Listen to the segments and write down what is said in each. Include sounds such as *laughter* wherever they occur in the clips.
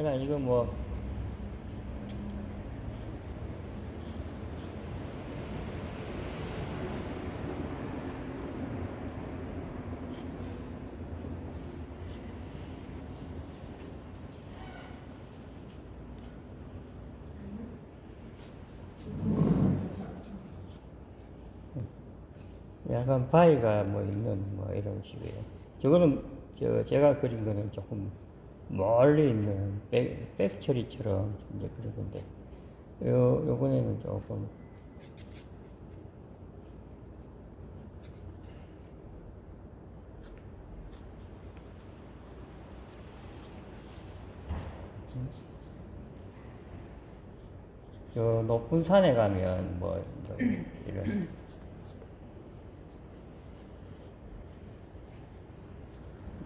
그냥 이거 뭐 약간 바위가 뭐 있는 뭐 이런 식이에요. 저거는 저 제가 그린 거는 조금 멀리 있는 백, 백 처리처럼 이제 그런 건데 요 요번에는 조금 저 높은 산에 가면 뭐 이런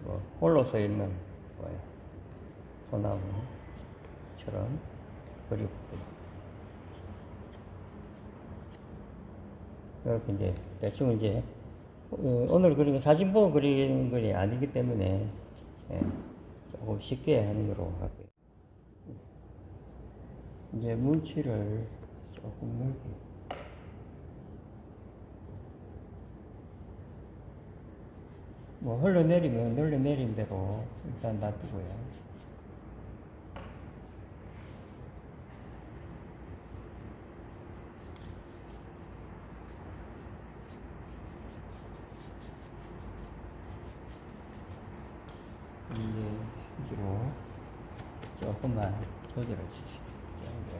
뭐 홀로 서 있는 뭐야 소나무처럼 그리고 이렇게 이제 대충 이제 어, 오늘 거 사진 보고 그리는 건 아니기 때문에 예, 조금 쉽게 하는 거로 할게요. 이제 물칠을 조금 넓게 뭐 흘러내리면 흘러내린 대로 일단 놔두고요. 이제 휴지로 조금만 조절해 주시죠. 조금.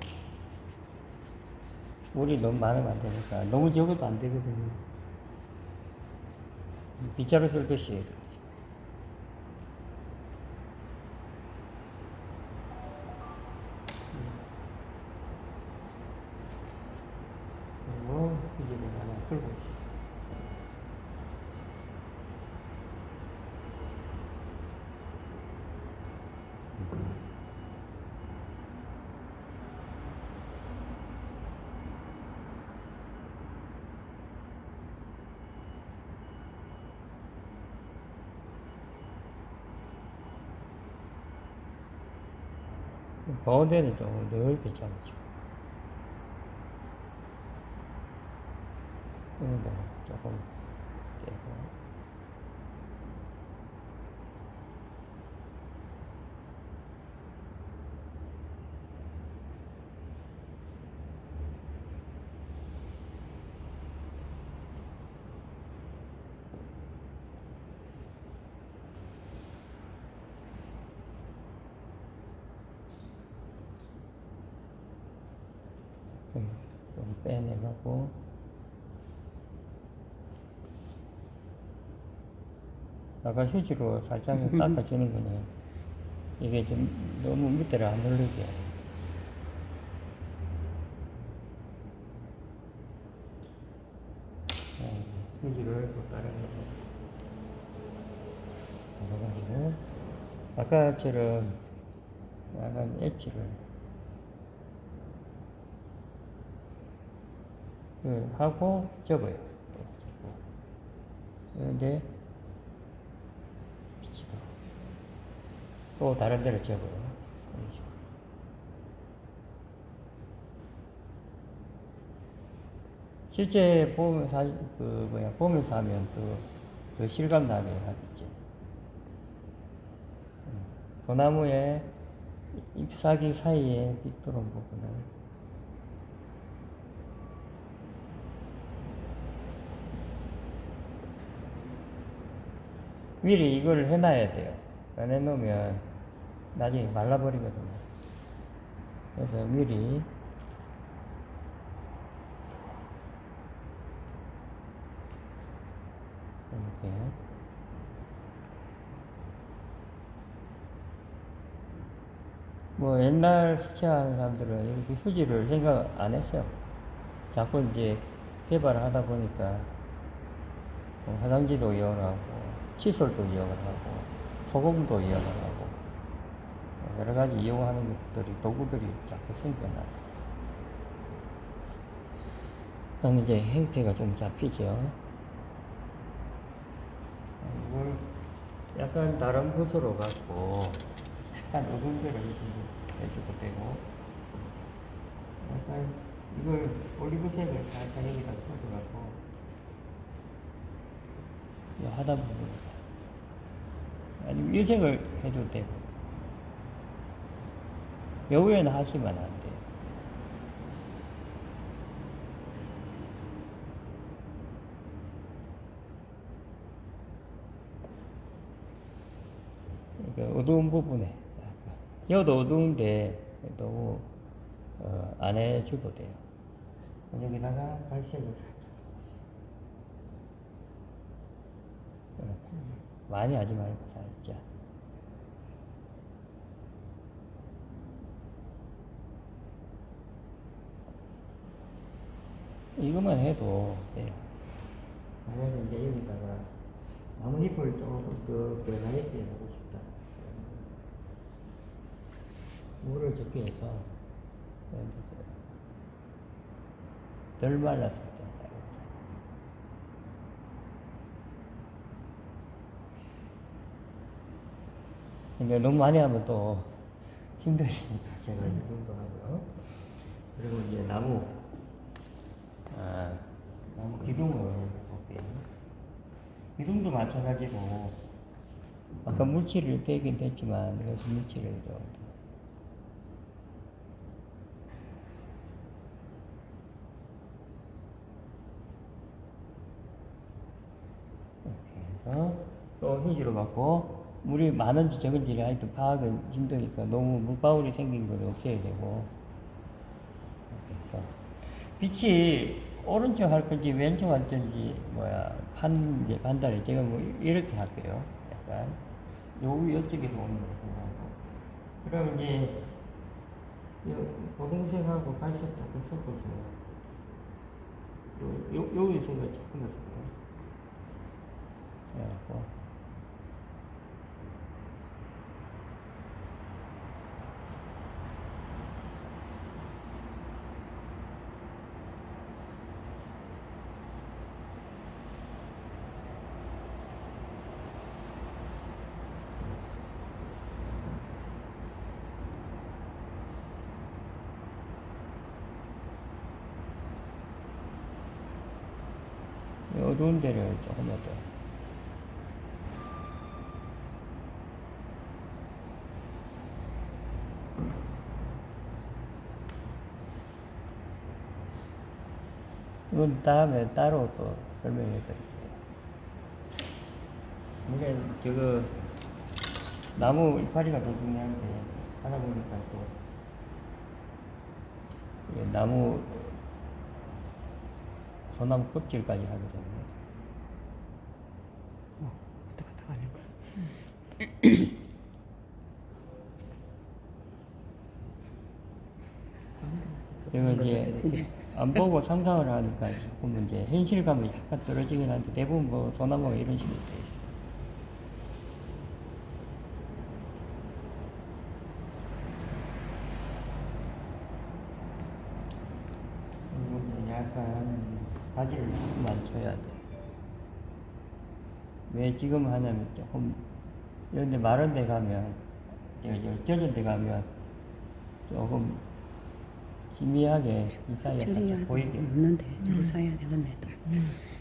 물이 너무 많으면 안 되니까 너무 적어도 안 되거든요. 빗자루 쓸듯이 해야 돼요. 그리고 휴지를 하나 풀고 있어요. 가운데는 좀 넓게 잘라줘. 이런 데는 조금 떼고. 좀, 좀 빼내가고. 아까 휴지로 살짝 *laughs* 닦아주는 거는 이게 좀 너무 밑에를 안 누르게. 어, 휴지를 또 다른 거로 여러 가지를. 아까처럼 약간 엣지를 하고 접어요. 그런데 또 다른 데를 접어요. 실제 보면 사, 그 뭐야 보면서 하면 또더 실감 나게 하겠죠. 음, 소나무의 잎사귀 사이에 빗도는 부분을 미리 이걸 해놔야 돼요. 안 해놓으면 나중에 말라버리거든요. 그래서 미리 이렇게 뭐 옛날 수채하는 사람들은 이렇게 휴지를 생각 안 했어요. 자꾸 이제 개발을 하다 보니까 뭐 화장지도 이용하고 칫솔도 이용을 하고 소금도 이용을 하고 뭐 여러 가지 이용하는 것들이 도구들이 자꾸 생겨나요. 그럼 이제 형태가 좀 잡히죠. 이걸 약간 다른 붓으로 갖고 약간 데를 해줘도 되고 약간 이걸 올리브색을 살짝 여기다 쳐줘갖고 이 하단 부분에 아니면 일색을 해도 되고 여우에는 하시면 안 돼요. 그러니까 어두운 부분에. 여도 어두운데 너무 어, 안 해줘도 돼요. 여기다가 발색을 살짝 어, 많이 하지 말고 살짝 이것만 해도 돼요. 만약에 이제 여기다가 나뭇잎을 조금 더 변화있게 하고 싶다. 물을 적게 해서 덜 말랐을 때 근데 너무 많이 하면 또 힘드시니까 제가 이 정도 하고요. 그리고 이제 나무, 아, 나무 기둥을 볼게요. 기둥도 마찬가지로 아까 물칠을 되긴 됐지만 그래서 물칠을 좀 이렇게 해서 또 휴지로 받고 물이 많은지 적은지 하여튼 파악은 힘드니까 너무 물방울이 생긴 건 없애야 되고. 해서 빛이 오른쪽 할 건지 왼쪽 할 건지 뭐야 판 이제 반달이 제가 뭐 이렇게 할게요. 약간 요 이쪽에서 오는 거 생각하고. 그럼 이제 요 고동색하고 갈색 조금 섞어서 요, 요, 여기서 조금 섞어요 그래갖고 이 어두운 데를 조금 더 이건 다음에 따로 또 설명해 드릴게요. 이게 저거 나무 이파리가 더 중요한데 하다 보니까 또 나무 소나무 껍질까지 하거든요. 제가 이제 안 보고 상상을 하니까 조금 이제 현실감이 약간 떨어지긴 한데 대부분 뭐 소나무가 이런 식으로 돼. 그리고 이제 약간 바지를 조금만 쳐야 돼. 왜 지금 하냐면 조금 이런 데 마른 데 가면 젖은 데 가면 조금 희미하게 이 사이에 살짝 보이게 없는데 저거 사야 되겠네 또. *laughs*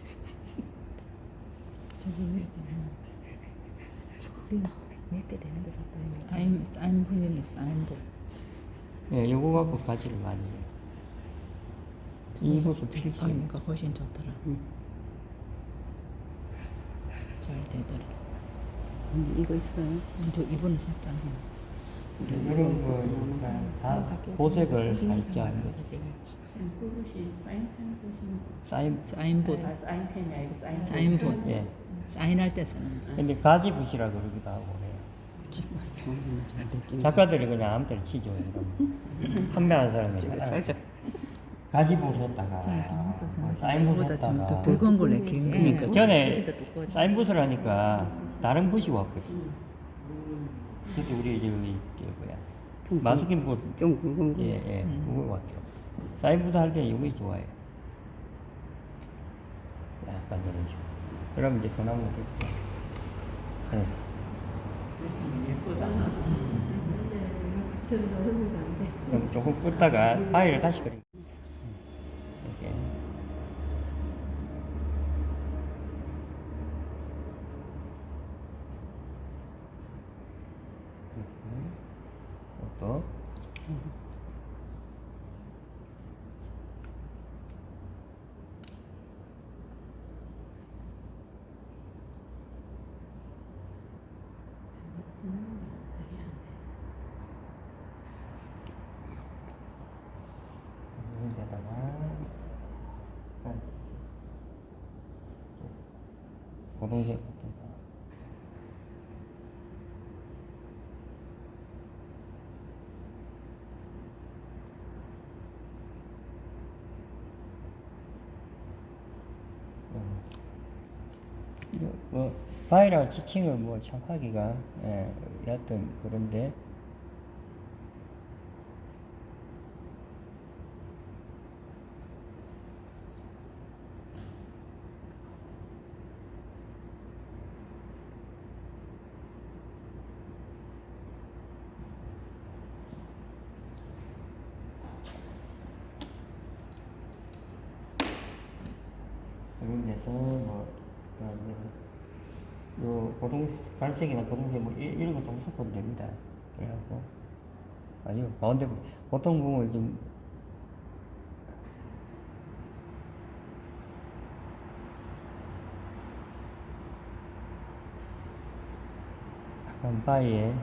몇개 되는 것 같아요. 사인 사인본이네 사인본. 예, 요거 갖고 바지를 많이 해요. 이것도 필수예요. 하니까 훨씬 좋더라. 응. 잘 되더라. 음, 이거 있어요. 음, 저 이번에 샀잖아. 이런 거 다 보색을 살짝 그릇이 사인펜 보시는 사인 사인본. 아 사인펜이 아니고 사인 사인본. 예. 사인할 때 쓰는. 근데 가지 붓이라 그러기도 하고 잘 됐긴. 작가들이 그냥 아무 데나 치죠. 판매하는 사람이 살짝 가지 붓 사인 붓좀더 했다가 굵은 걸로 이렇게 음. 그러니까 전에. 사인 붓을 하니까 다른 붓이 왔고 있어. 그때 우리 저기 저 뭐야 좀 마스킹 붓 좀 굵은 거. 예, 예, 음. 그거 같죠. 사인부터 할 때는 이게 좋아요. 약간 이런 식으로. 그럼 이제 소나무 됐죠. 예. 안 돼. 그럼 조금 끄다가 파일을 다시 그리고 이렇게 또 여기다가 고동색 같은. 이거 뭐 파일하고 지칭을 뭐참 하기가 예, 여하튼 그런데 이런 데서 뭐 요 고동 갈색이나 고동색 뭐 이- 이런 거 좀 섞어도 됩니다. 그래갖고 아니요 가운데 부- 보통 보면 좀 약간 바위에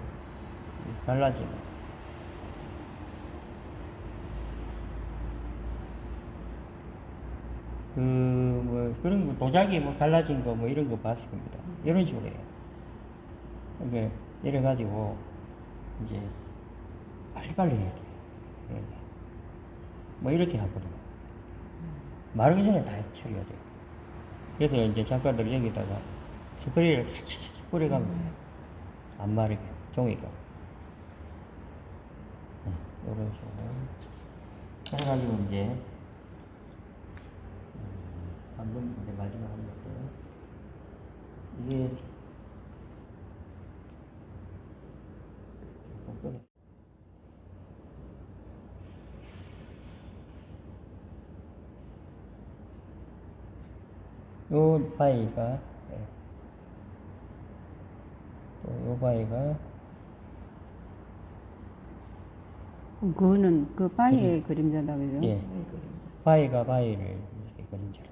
갈라지는 그, 뭐, 그런 거, 도자기 뭐 갈라진 거 뭐 이런 거 봤을 겁니다. 이런 식으로 해요. 이게, 이래가지고, 이제, 빨리빨리 해야. 이렇게. 뭐 이렇게 하거든요. 마르기 전에 다 처리해야 돼요. 그래서 이제 작가들 여기다가 스프레이를 살짝살짝 뿌려가면서 해요. 안 마르게, 종이가. 네, 이런 식으로. 해가지고 이제, 방금 이제 마지막 한 것도 이게. 요 바위가 예. 또요 바위가 그거는 그 바위의 그림자다 그죠? 예 바위가 바위를 이렇게 그림자로 어,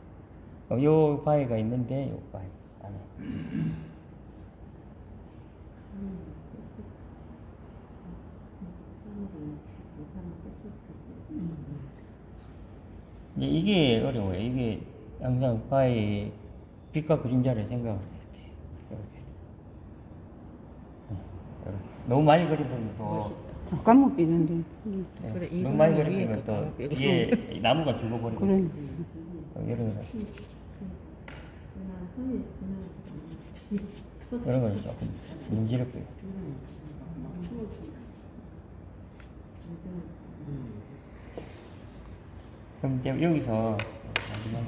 요 바위가 있는데 요 바위 안에 이제 이게 어려워요. 이게 항상 바위 빛과 그림자를 생각을 해야 돼. 이렇게. 어, 이렇게. 너무 많이 그리면 또 잠깐만 비는데 네, 그래, 너무 이거는 많이 위에 그리면 또 빼고. 뒤에 나무가 죽어버리고 그래 어, 이런 거 이 이런 거는 조금 문지럽고요. 그럼 이제 여기서 마지막에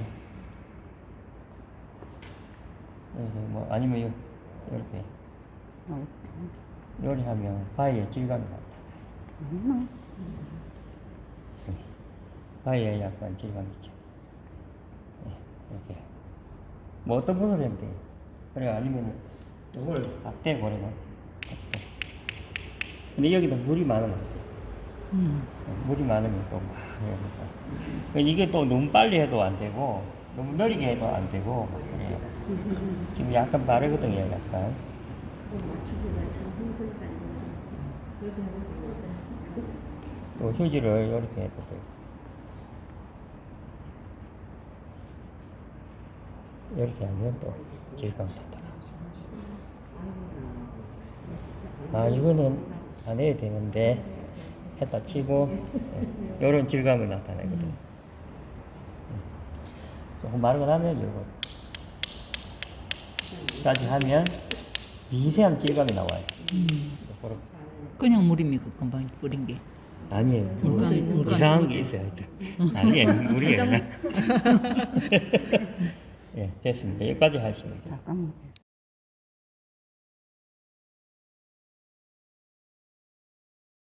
여기서 뭐 아니면 요- 이렇게 어, 요리하면 바위에 질감이 나다. 바위에 약간 질감 있죠. 네, 이렇게. 뭐 어떤 것을 해도 돼요. 그래, 아니면은, 이걸 딱 떼고, 그러면. 근데 여기다 물이 많으면 안 돼요. 음. 물이 많으면 또 막, 이러니까. 그러니까 이게 또 너무 빨리 해도 안 되고, 너무 느리게 해도 안 되고, 막 그래요. 지금 약간 빠르거든요, 약간. 또 휴지를 이렇게 해도 돼요. 이렇게 하면 또 질감 좋다. 아, 이거는 안 해야 되는데, 했다 치고, 이런 질감이 나타나거든요. 음. 조금 마르고 나면 요거 까지 하면 미세한 질감이 나와요. 요거를 그냥 물입니까 금방 뿌린 게. 아니에요. 뭐 물감 이상한 있는 게 게. 있어요. 아니에요. 물이 아니라. *laughs* 예, 됐습니다. 여기까지 돼요. 잠깐만